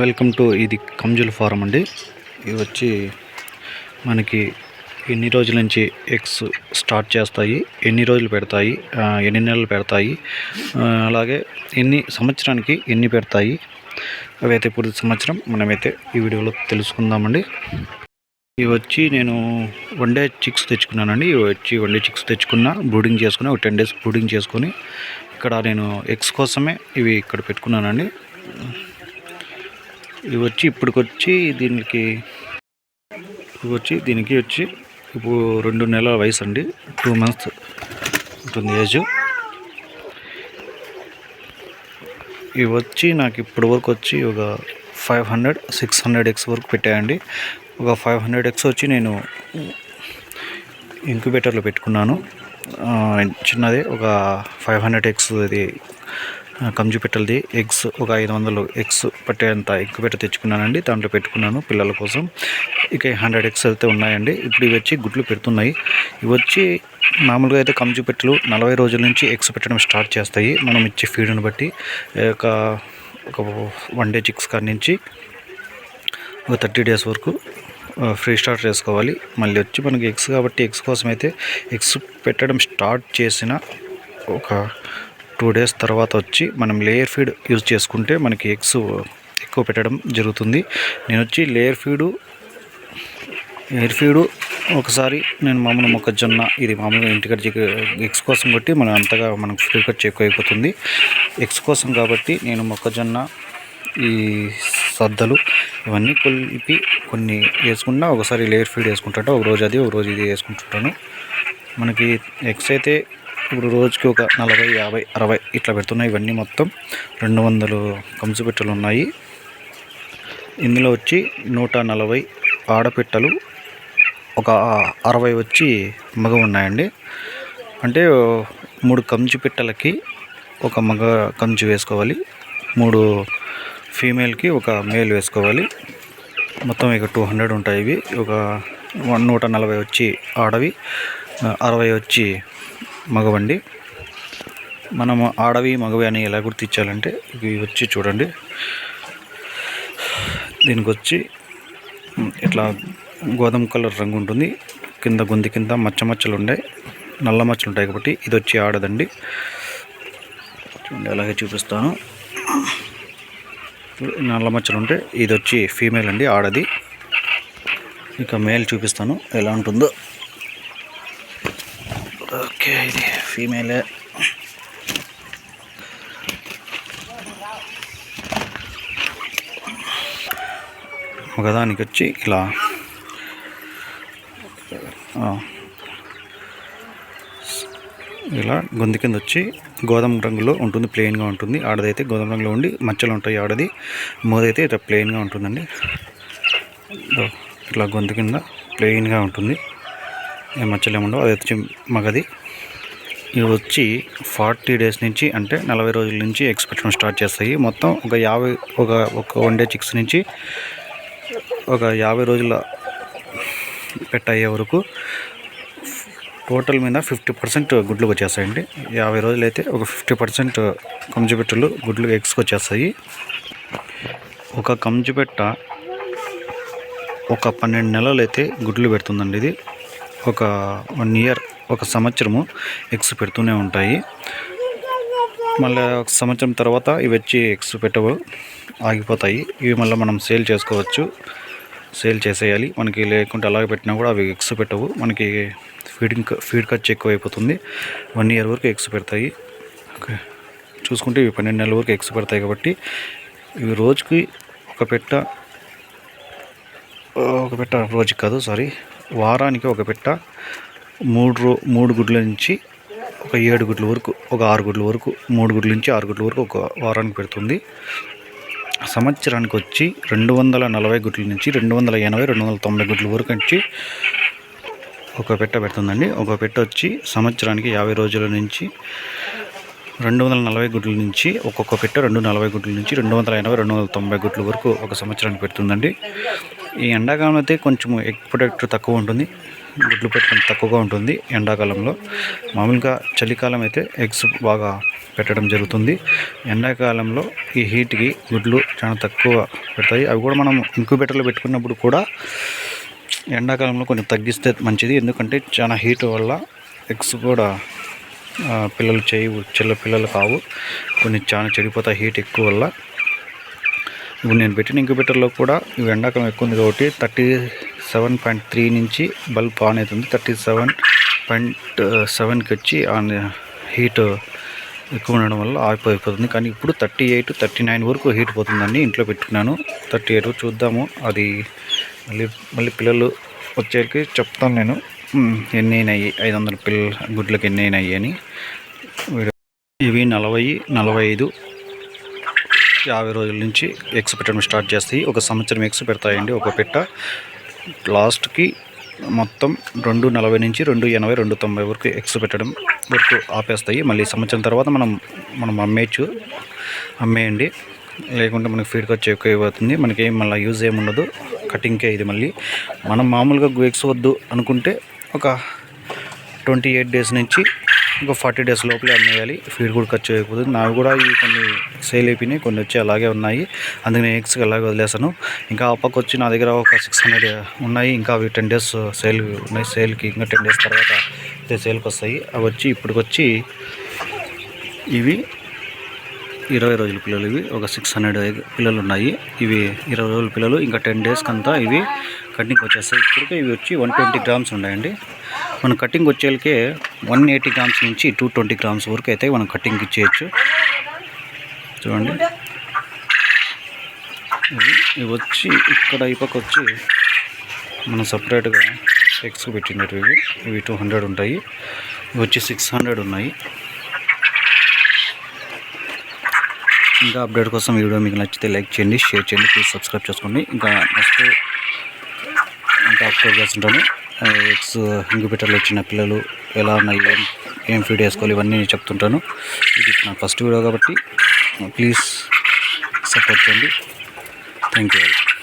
Welcome to ఇది కంజుల form అండి. ఇది వచ్చి మనకి ఎన్ని రోజుల నుంచి ఎగ్స్ స్టార్ట్ చేస్తాయి ఎన్ని రోజులు పెడతాయి ఎన్ని నెలలు పెడతాయి అలాగే ఎన్ని సంవత్సరానికి ఎన్ని పెడతాయి అవైతే పూర్తి సంవత్సరం మనమైతే ఈ వీడియోలో తెలుసుకుందామండి. ఇవి వచ్చి నేను వన్ డే చిక్స్ తెచ్చుకున్నానండి. ఇవి వచ్చి వన్ డే చిక్స్ తెచ్చుకున్న బ్రూడింగ్ చేసుకుని ఒక టెన్ డేస్ బ్రూడింగ్ చేసుకొని ఇక్కడ నేను ఎగ్స్ కోసమే ఇవి ఇక్కడ పెట్టుకున్నానండి. ఇవి వచ్చి ఇప్పటికొచ్చి దీనికి ఇవి వచ్చి దీనికి వచ్చి ఇప్పుడు రెండు నెలల వయసు అండి. టూ మంత్స్ ఉంటుంది ఏజ్. ఇవి వచ్చి నాకు ఇప్పటి వరకు వచ్చి ఒక five hundred six hundred eggs వరకు పెట్టాయండి. ఒక ఫైవ్ హండ్రెడ్ ఎక్స్ వచ్చి నేను ఇంక్యుబేటర్లో పెట్టుకున్నాను. చిన్నది ఒక ఫైవ్ హండ్రెడ్ ఎక్స్ అది కంజు పెట్టలది. ఎగ్స్ ఒక ఐదు వందలు ఎగ్స్ పట్టేంత పెట్ట తెచ్చుకున్నానండి. దాంట్లో పెట్టుకున్నాను పిల్లల కోసం. ఇక హండ్రెడ్ ఎగ్స్ అయితే ఉన్నాయండి. ఇప్పుడు ఇవి వచ్చి గుడ్లు పెడుతున్నాయి. ఇవి వచ్చి మామూలుగా అయితే కంజు పెట్టలు నలభై రోజుల నుంచి ఎగ్స్ పెట్టడం స్టార్ట్ చేస్తాయి. మనం ఇచ్చే ఫీడ్ని బట్టి ఒక ఒక వన్ డే చిక్స్ కాడి నుంచి ఒక థర్టీ డేస్ వరకు ఫ్రీ స్టార్ట్ చేసుకోవాలి. మళ్ళీ వచ్చి మనకి ఎగ్స్ కాబట్టి ఎగ్స్ కోసం అయితే ఎగ్స్ పెట్టడం స్టార్ట్ చేసిన ఒక టూ డేస్ తర్వాత వచ్చి మనం లేయర్ ఫీడ్ యూజ్ చేసుకుంటే మనకి ఎగ్స్ ఎక్కువ పెట్టడం జరుగుతుంది. నేను వచ్చి లేయర్ ఫీడు లేయర్ ఫీడు ఒకసారి నేను మామూలు మొక్కజొన్న ఇది మామూలుగా ఇంటికట్ ఎగ్స్ కోసం బట్టి మనం అంతగా మనకు ఫ్రీ ఖర్చు ఎక్కువ అయిపోతుంది. ఎగ్స్ కోసం కాబట్టి నేను మొక్కజొన్న ఈ సద్దలు ఇవన్నీ కలిపి కొన్ని వేసుకున్నా ఒకసారి లేయర్ ఫీడ్ వేసుకుంటాను. ఒక రోజు అది ఒక రోజు ఇది వేసుకుంటుంటాను. మనకి ఎగ్స్ అయితే ఇప్పుడు రోజుకి ఒక నలభై యాభై అరవై ఇట్లా పెడుతున్నాయి. ఇవన్నీ మొత్తం రెండు వందలు కంచుపెట్టెలు ఉన్నాయి. ఇందులో వచ్చి నూట నలభై ఆడపిట్టలు ఒక అరవై వచ్చి మగ ఉన్నాయండి. అంటే మూడు కంచు పిట్టలకి ఒక మగ కంచు వేసుకోవాలి. మూడు ఫీమేల్కి ఒక మేల్ వేసుకోవాలి. మొత్తం ఇక టూ హండ్రెడ్ ఉంటాయి ఇవి. ఒక వన్ నూట నలభై వచ్చి ఆడవి అరవై వచ్చి మగవండి. మనము ఆడవి మగవి అని ఎలా గుర్తించాలంటే ఇవి వచ్చి చూడండి. దీనికి వచ్చి ఇట్లా గోధుమ కలర్ రంగు ఉంటుంది. కింద గుంది కింద మచ్చ మచ్చలు ఉంటాయి నల్ల మచ్చలు ఉంటాయి కాబట్టి ఇది వచ్చి ఆడదండి. చూడండి అలాగే చూపిస్తాను. నల్ల మచ్చలు ఉంటే ఇది వచ్చి ఫీమేల్ అండి ఆడది. ఇక మేల్ చూపిస్తాను ఎలా ఉంటుందో ఓకే ఇది ఫీమేలే ఒకదానికి వచ్చి ఇలా ఇలా గొంతు కింద వచ్చి గోధుమ రంగులో ఉంటుంది ప్లెయిన్గా ఉంటుంది. ఆడదైతే గోధుమ రంగులో ఉండి మచ్చలు ఉంటాయి ఆడది. మోదైతే ఇట్లా ప్లెయిన్గా ఉంటుందండి. ఇట్లా గొంతు కింద ప్లెయిన్గా ఉంటుంది. ఏం మచ్చలు ఏముండవు అది వచ్చి మగది. ఇవి వచ్చి ఫార్టీ డేస్ నుంచి అంటే నలభై రోజుల నుంచి ఎక్స్పెక్షన్ స్టార్ట్ చేస్తాయి. మొత్తం ఒక యాభై ఒక ఒక వన్ డే చిక్స్ నుంచి ఒక యాభై రోజుల పెట్ అయ్యే వరకు టోటల్ మీద ఫిఫ్టీ పర్సెంట్ గుడ్లు వచ్చేస్తాయండి. యాభై రోజులు అయితే ఒక ఫిఫ్టీ పర్సెంట్ కంజుపెట్టలు గుడ్లు ఎగ్స్కి వచ్చేస్తాయి. ఒక కంజుపెట్ట ఒక పన్నెండు నెలలు అయితే గుడ్లు పెడుతుందండి ఇది. ఒక వన్ ఇయర్ ఒక సంవత్సరము ఎగ్స్ పెడుతూనే ఉంటాయి. మళ్ళీ ఒక సంవత్సరం తర్వాత ఇవి వచ్చి ఎగ్స్ పెట్టవు ఆగిపోతాయి. ఇవి మళ్ళీ మనం సేల్ చేసుకోవచ్చు. సేల్ చేసేయాలి. మనకి లేకుంటే అలాగే పెట్టినా కూడా అవి ఎగ్స్ పెట్టవు. మనకి ఫీడింగ్ ఫీడ్ ఖర్చు ఎక్కువ అయిపోతుంది వన్ ఇయర్ వరకు ఎగ్స్ పెడతాయి. ఓకే. చూసుకుంటే ఇవి పన్నెండు నెలల వరకు ఎగ్స్ పెడతాయి కాబట్టి ఇవి రోజుకి ఒక పెట్ట ఒక పెట్ట రోజుకి కాదు సారీ. వారానికి ఒక పిట్ట మూడు రో మూడు గుడ్ల నుంచి ఒక ఏడు గుడ్ల వరకు ఒక ఆరు గుడ్ల వరకు మూడు గుడ్ల నుంచి ఆరు గుడ్ల వరకు ఒక వారానికి పెడుతుంది. సంవత్సరానికి వచ్చి రెండు వందల నలభై గుడ్ల నుంచి రెండు వందల ఎనభై రెండు వందల తొంభై గుడ్ల వరకు వచ్చి ఒక పెట్ట పెడుతుందండి. ఒక పెట్ట వచ్చి సంవత్సరానికి యాభై రోజుల నుంచి రెండు వందల నలభై గుడ్ల నుంచి ఒక్కొక్క పెట్ట రెండు నలభై గుడ్ల నుంచి రెండు వందల ఎనభై రెండు వందల తొంభై గుడ్ల వరకు ఒక సంవత్సరానికి పెడుతుందండి. ఈ ఎండాకాలం అయితే కొంచెం ఎగ్ ప్రొడక్ట్ తక్కువ ఉంటుంది. గుడ్లు పెట్టడం తక్కువగా ఉంటుంది ఎండాకాలంలో. మామూలుగా చలికాలం అయితే ఎగ్స్ బాగా పెట్టడం జరుగుతుంది. ఎండాకాలంలో ఈ హీట్కి గుడ్లు చాలా తక్కువ పెడతాయి. అవి కూడా మనం ఇంక్యుబేటర్లో పెట్టుకున్నప్పుడు కూడా ఎండాకాలంలో కొంచెం తగ్గిస్తే మంచిది. ఎందుకంటే చాలా హీట్ వల్ల ఎగ్స్ కూడా పిల్లలు చేయి చిల్ల పిల్లలు కావు. కొన్ని చాలా చెడిపోతాయి హీట్ ఎక్కువ వల్ల. ఇప్పుడు నేను పెట్టిన ఇంక్యుబేటర్లో కూడా ఇవి ఎండాకాలం ఎక్కువ ఉంది కాబట్టి థర్టీ సెవెన్ పాయింట్ త్రీ నుంచి బల్బ్ ఆన్ అవుతుంది. థర్టీ సెవెన్ పాయింట్ సెవెన్కి వచ్చి ఆన్ హీట్ ఎక్కువ ఉండడం వల్ల ఆగిపోయిపోతుంది. కానీ ఇప్పుడు థర్టీ ఎయిట్ థర్టీ నైన్ వరకు హీట్ పోతుందండి ఇంట్లో పెట్టుకున్నాను. థర్టీ ఎయిట్ చూద్దాము. అది మళ్ళీ మళ్ళీ పిల్లలు వచ్చేకి చెప్తాను నేను. ఎన్ని అయినాయి ఐదు వందల పిల్ల గుడ్లకు ఎన్ని అయినాయి అని. ఇవి నలభై నలభై ఐదు యాభై రోజుల నుంచి ఎగ్స్ పెట్టడం స్టార్ట్ చేస్తాయి. ఒక సంవత్సరం ఎగ్స్ పెడతాయండి ఒక పెట్ట. లాస్ట్కి మొత్తం రెండు నలభై నుంచి రెండు ఎనభై రెండు తొంభై వరకు ఎగ్స్ పెట్టడం వరకు ఆపేస్తాయి. మళ్ళీ సంవత్సరం తర్వాత మనం మనం అమ్మేయచ్చు అమ్మేయండి. లేకుంటే మనకి ఫీడ్ ఖర్చు ఎక్కువ అయిపోతుంది మనకి ఏం మళ్ళీ యూజ్ ఏమి ఉండదు కటింగ్కే ఇది మళ్ళీ. మనం మామూలుగా ఎగ్స్ వద్దు అనుకుంటే ఒక ట్వంటీ ఎయిట్ డేస్ నుంచి ఇంకో ఫార్టీ డేస్ లోపలే అమ్మేయాలి. ఫీడ్ కూడా ఖర్చు అయిపోతుంది. నావి కూడా ఇవి కొన్ని సేల్ అయిపోయినాయి కొన్ని వచ్చి అలాగే ఉన్నాయి. అందుకే నేను ఎగ్స్ అలాగే వదిలేసాను ఇంకా ఆ పక్క వచ్చి నా దగ్గర ఒక సిక్స్ హండ్రెడ్ ఉన్నాయి. ఇంకా అవి టెన్ డేస్ సేల్ ఉన్నాయి. సేల్కి ఇంకా టెన్ డేస్ తర్వాత అయితే సేల్కి వస్తాయి. అవి వచ్చి ఇప్పటికొచ్చి ఇవి ఇరవై రోజుల పిల్లలు ఇవి. ఒక సిక్స్ హండ్రెడ్ పిల్లలు ఉన్నాయి. ఇవి ఇరవై రోజుల పిల్లలు. ఇంకా టెన్ డేస్కి అంతా ఇవి కటింగ్ వచ్చేస్తాయి. ఇప్పటికే ఇవి వచ్చి వన్ ట్వంటీ గ్రామ్స్ ఉన్నాయండి. మనం కటింగ్ వచ్చేళ్ళకే వన్ ఎయిటీ గ్రామ్స్ నుంచి టూ ట్వంటీ గ్రామ్స్ వరకు అయితే మనం కటింగ్ ఇచ్చేయచ్చు. చూడండి. ఇవి వచ్చి ఇక్కడ ఈ పక్క వచ్చి మనం సపరేట్గా ఎక్స్ పెట్టినట్టు ఇవి. ఇవి టూ హండ్రెడ్ ఉంటాయి. ఇవి వచ్చి సిక్స్ హండ్రెడ్ ఉన్నాయి. ఇంకా అప్డేట్ కోసం ఈ వీడియో మీకు నచ్చితే లైక్ చేయండి షేర్ చేయండి ప్లీజ్ సబ్స్క్రైబ్ చేసుకోండి. ఇంకా నెక్స్ట్ ఇంకా అప్డేట్ చేస్తుంటాను. ఎగ్స్ ఇంక్యుబేటర్లో వచ్చిన పిల్లలు ఎలా ఉన్నాయి ఏం ఏం ఫీడ్ వేసుకోవాలి ఇవన్నీ నేను చెప్తుంటాను. ఇది నా ఫస్ట్ వీడియో కాబట్టి ప్లీజ్ సపోర్ట్ చేయండి. Thank you.